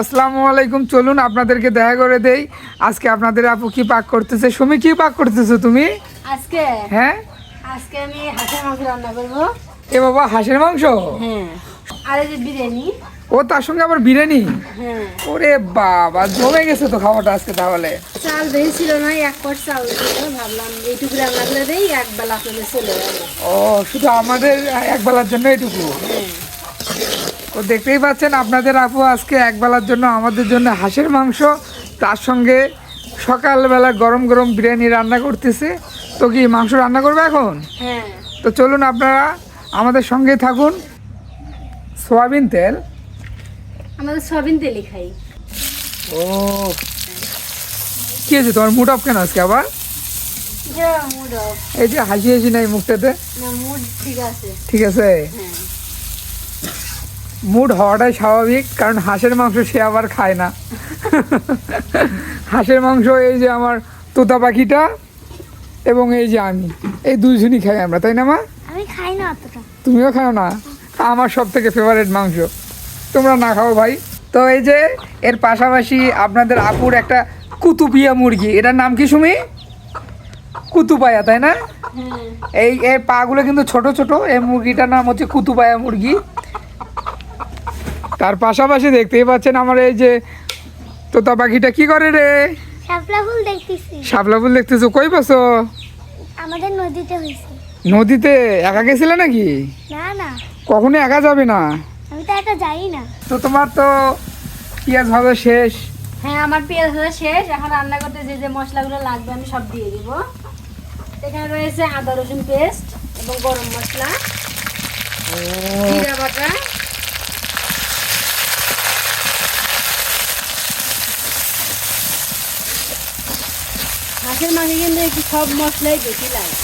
আসসালামু আলাইকুম চলুন আপনাদেরকে দেখা করে দেই। আজকে আপনাদের আপু কি পাক করতেছে? সুমি কি পাক করতেছো তুমি? আজকে? হ্যাঁ? আজকে আমি হাঁসের মাংস রান্না করব। এ বাবা হাঁসের মাংস? হ্যাঁ। আর এই যে বিরিয়ানি। ও তার সঙ্গে আবার বিরিয়ানি? হ্যাঁ। ওরে বাবা জমে গেছে তো খাওয়াটা আজকে তাহলে। চাল বেশি ছিল না এক পট চাল ছিল ভাবলাম এইটুকু রান্না করে দেই এক বেলা চলে ও শুধু আমাদের এক বেলার জন্য এইটুকু? হ্যাঁ। তো দেখতেই পাচ্ছেন আপনাদের আপু আজকে এক বেলার জন্য আমাদের জন্য হাঁসের মাংস তার সঙ্গে সকালবেলা গরম গরম বিরিয়ানি রান্না করতেছে। তো কি মাংস রান্না করবে এখন? হ্যাঁ। তো চলুন আপনারা আমাদের সঙ্গে থাকুন। সয়াবিন তেল। আমাদের সবিন তেলি খাই। ও। কি হয়েছে? তোমার মুড অফ কেন আজকে আবার? অফ। এই যে হাসি হাসি নাই মুখটাতে? মুড ঠিক আছে। ঠিক আছে? হ্যাঁ। মুড হওয়াটাই স্বাভাবিক কারণ হাঁসের মাংস সে আবার খায় না। হাঁসের মাংস এই যে আমার তোতা পাখিটা এবং এই যে আমি এই দুইজনই খাই আমরা তাই না মা? আমি খাই না অতটা। তুমিও খাও না? আমার সব থেকে ফেভারেট মাংস। তোমরা না খাও ভাই। তো এই যে এর পাশাপাশি আপনাদের আপুর একটা কুতুপিয়া মুরগি এটার নাম কি সুমি? কুতুপায়া তাই না? হ্যাঁ। এই এর পাগুলো কিন্তু ছোট ছোট এই মুরগিটার নাম হচ্ছে কুতুপায়া মুরগি। তার পাশাপাশি দেখতেই পাচ্ছেন আমার এই যে তোতা পাখিটা কি করে রে? শাপলা ফুল দেখতেছি। শাপলা ফুল দেখতেছো? কই পাছো আমাদের নদীতে হয়েছে। নদীতে? একা গেছিলে নাকি? না না। কখনো একা যাবে না? আমি তো একা যাই না। তো তোমার তো পেঁয়াজ ভাজা শেষ। হ্যাঁ আমার পেঁয়াজ ভাজা শেষ। এখন রান্না করতে যে যে মশলাগুলো লাগবে আমি সব দিয়ে দিব। এখানে রয়েছে আদা রসুন পেস্ট এবং গরম মশলা। জিরা হাঁসের মাঝে কিন্তু একটু সব মশলাই বেশি লাগে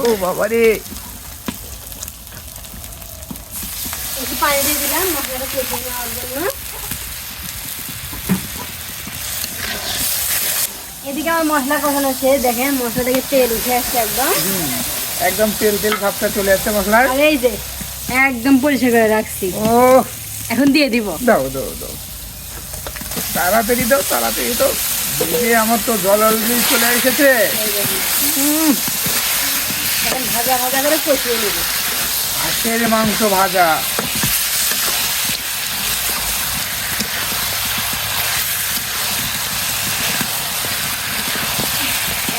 ও বাবা রে একটু পানি দিয়ে দিলাম মশলাটা কেটে নেওয়ার জন্য এদিকে আমার মশলা কষানো শেষ দেখেন মশলা থেকে তেল উঠে আসছে একদম। একদম তেল তেল ভাবটা চলে মশলার। আর এই যে একদম পরিষ্কার করে রাখছি। ও এখন দিয়ে দিব। দাও দাও দাও। তাড়াতাড়ি দাও তাড়াতাড়ি দাও। যে আমার তো জল অলরেডি চলে এসেছে। ভাজা ভাজা করে কষিয়ে নেব। হাঁসের মাংস ভাজা।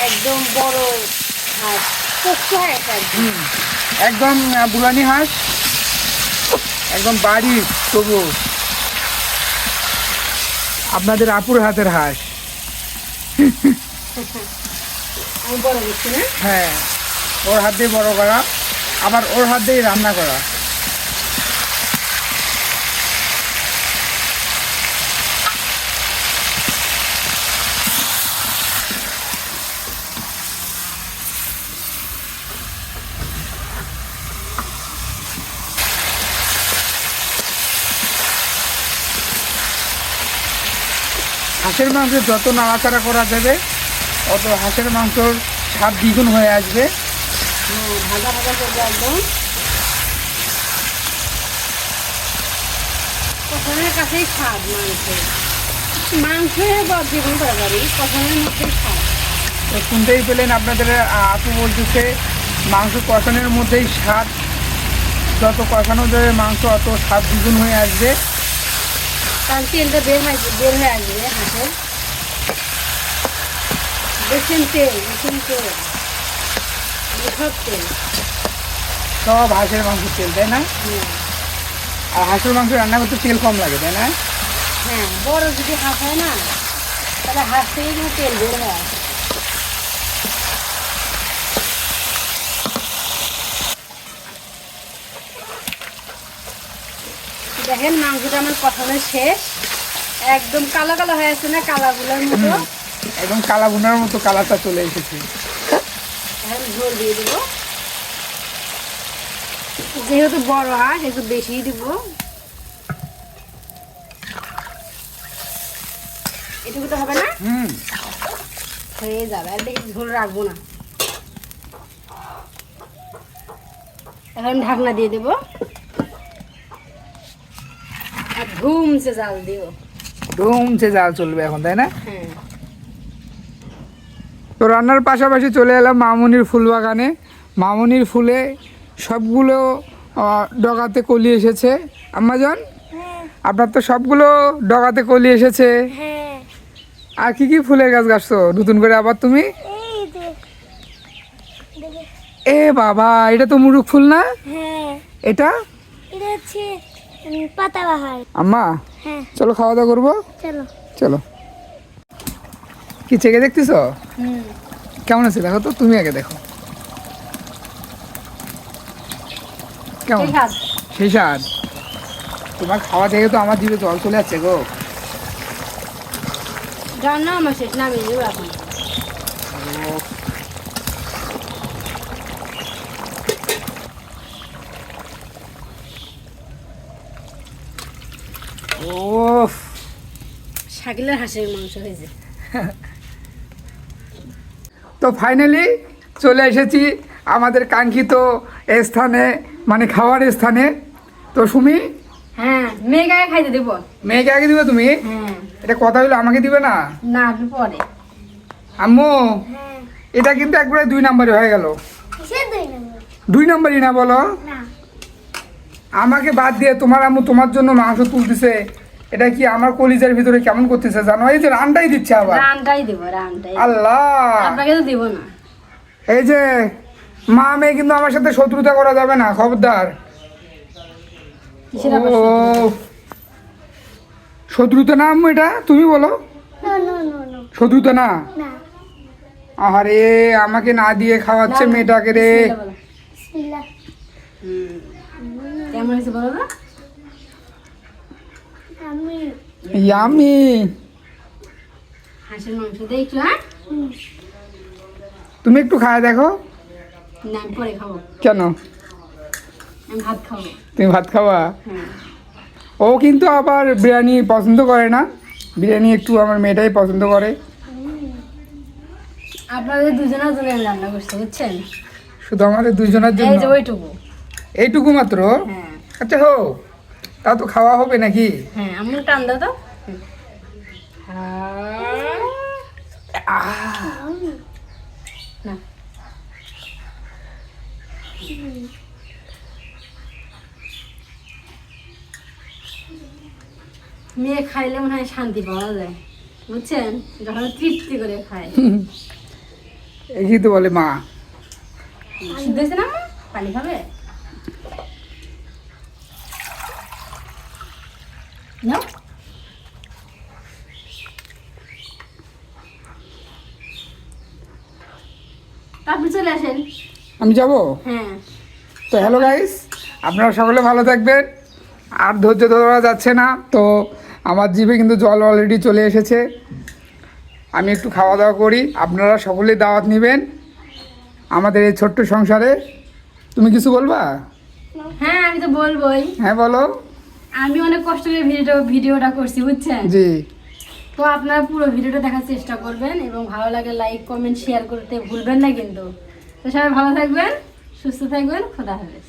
একদম বড় হাঁস। একদম। বুলানি হাঁস। একদম বাড়ি তবু। আপনাদের আপুর হাতের হাঁস। হ্যাঁ ওর হাত দিয়ে বড় করা আবার ওর হাত দিয়ে রান্না করা। হাঁসের মাংস যত নাড়াচাড়া করা যাবে অত হাঁসের মাংসর স্বাদ দ্বিগুণ হয়ে আসবে। ভাজা ভাজা করব একদম। কষানোর কাছেই স্বাদ মাংস। মাংস বা যে কোনো তরকারি কষানোর মধ্যেই স্বাদ। তো শুনতেই পেলেন আপনাদের আপু বলতেছে মাংস কষানোর মধ্যেই স্বাদ যত কষানো যাবে মাংস অত স্বাদ দ্বিগুণ হয়ে আসবে। কারণ তেলটা বের হয়ে বের হয়ে আসবে হাঁসের। বেসন তেল বেসন তেল। সব তেল। সব হাঁসের মাংস তেল তাই না? আর হাঁসের মাংস রান্না করতে তেল কম লাগে তাই না? হ্যাঁ বড় যদি হাঁস হয় না তাহলে হাঁস থেকে কিন্তু তেল বের হয়ে। দেখেন মাংসটা আমার কষানো শেষ। একদম কালো কালো হয়ে আছে না কালাগুলোর মতো? একদম কালা ভুনার মতো কালারটা চলে এসেছে। এখন ঝোল দিয়ে দেবো। যেহেতু বড় হাঁস একটু বেশি দিব। এটুকু তো হবে না? হয়ে যাবে আর বেশি ঝোল রাখব না। এখন ঢাকনা দিয়ে দেবো আর ধুমসে জাল দিও। জাল চলবে এখন তাই না? হ্যাঁ। তো রান্নার পাশাপাশি চলে এলাম মামুনির ফুল বাগানে। মামুনির ফুলে সবগুলো ডগাতে কলি এসেছে। আম্মাজন হ্যাঁ। আপনার তো সবগুলো ডগাতে কলি এসেছে। হ্যাঁ। আর কি কি ফুলের গাছ গাছছো? নতুন করে আবার তুমি? এ বাবা এটা তো মুরুখ ফুল না? এটা? পাতাবাহার আম্মা হ্যাঁ। চলো খাওয়া দাওয়া করব? চলো। চলো। কি চেকে দেখতেছ? কেমন আছে? দেখো তো তুমি আগে দেখো। কেমন? সেই স্বাদ। তোমার খাওয়া দেখে তো আমার জিভে জল চলে যাচ্ছে গো। রান্না আমার শেষ নামিয়ে ও শাকিলের হাঁসের মাংস হয়েছে। তো ফাইনালি চলে এসেছি আমাদের কাঙ্ক্ষিত স্থানে মানে খাওয়ার স্থানে। তো সুমি? হ্যাঁ মেয়েকে আগে খাইতে দেবো। মেয়েকে আগে দিবে তুমি? হ্যাঁ। এটা কথা হলো আমাকে দিবে না? না আপনি পরে। আম্মু হ্যাঁ। এটা কিন্তু একবারে দুই নাম্বারই হয়ে গেল। দুই নম্বর? দুই নাম্বারই না বলো? না। আমাকে বাদ দিয়ে তোমার আম্মু তোমার জন্য মাংস তুলতেছে এটা কি আমার কলিজার ভিতরে কেমন করতেছে জানো? এই যে রানটাই দিচ্ছে আবার। রানটাই দেবো রানটাই। আল্লাহ! আপনাকে তো দিব না। এই যে মা মেয়ে কিন্তু আমার সাথে শত্রুতা করা যাবে না খবরদার। ও শত্রুতা না আম্মু এটা? তুমি বলো। No no no no. শত্রুতা না? না। আরে আমাকে না দিয়ে খাওয়াচ্ছে মেয়েটাকে রে। কেমন হয়েছে বলো না? ইয়ামি হাঁসের মাংস দেখছ হ্যাঁ? তুমি একটু খায় দেখো। না আমি পরে খাব। কেন? আমি ভাত খাব। তুমি ভাত খাওয়া হ্যাঁ। ও কিন্তু আবার বিরিয়ানি পছন্দ করে না। বিরিয়ানি একটু আমার মেয়েটাই পছন্দ করে। আপনাদের দুজনের জন্য রান্না করছি বুঝছেন? শুধু আমাদের দুজনের জন্য যে ওইটুকু। এইটুকু মাত্র? হ্যাঁ। আচ্ছা হো তা তো খাওয়া হবে নাকি? হ্যাঁ আমি টান দাও তো। না। মেয়ে খাইলে মনে হয় শান্তি পাওয়া যায়। বুঝছেন? যখন তৃপ্তি করে খায়। এই তো বলে মা? সিদ্ধ হয়েছে না মা? পানি খাবে? নাও আপনি চলে আসেন। আমি যাব? হ্যাঁ। তো হ্যালো গাইস আপনারা সকলে ভালো থাকবেন। আর ধৈর্য ধরা যাচ্ছে না তো আমার জিভে কিন্তু জল অলরেডি চলে এসেছে। আমি একটু খাওয়া দাওয়া করি আপনারা সকলেই দাওয়াত নেবেন আমাদের এই ছোট্ট সংসারে। তুমি কিছু বলবা? হ্যাঁ আমি তো বলবোই। হ্যাঁ বলো। আমি অনেক কষ্ট করে ভিডিও ভিডিওটা করছি বুঝছেন? জি। তো আপনারা পুরো ভিডিওটা দেখার চেষ্টা করবেন এবং ভালো লাগে লাইক কমেন্ট শেয়ার করতে ভুলবেন না কিন্তু। তো সবাই ভালো থাকবেন সুস্থ থাকবেন খোদা হাফেজ।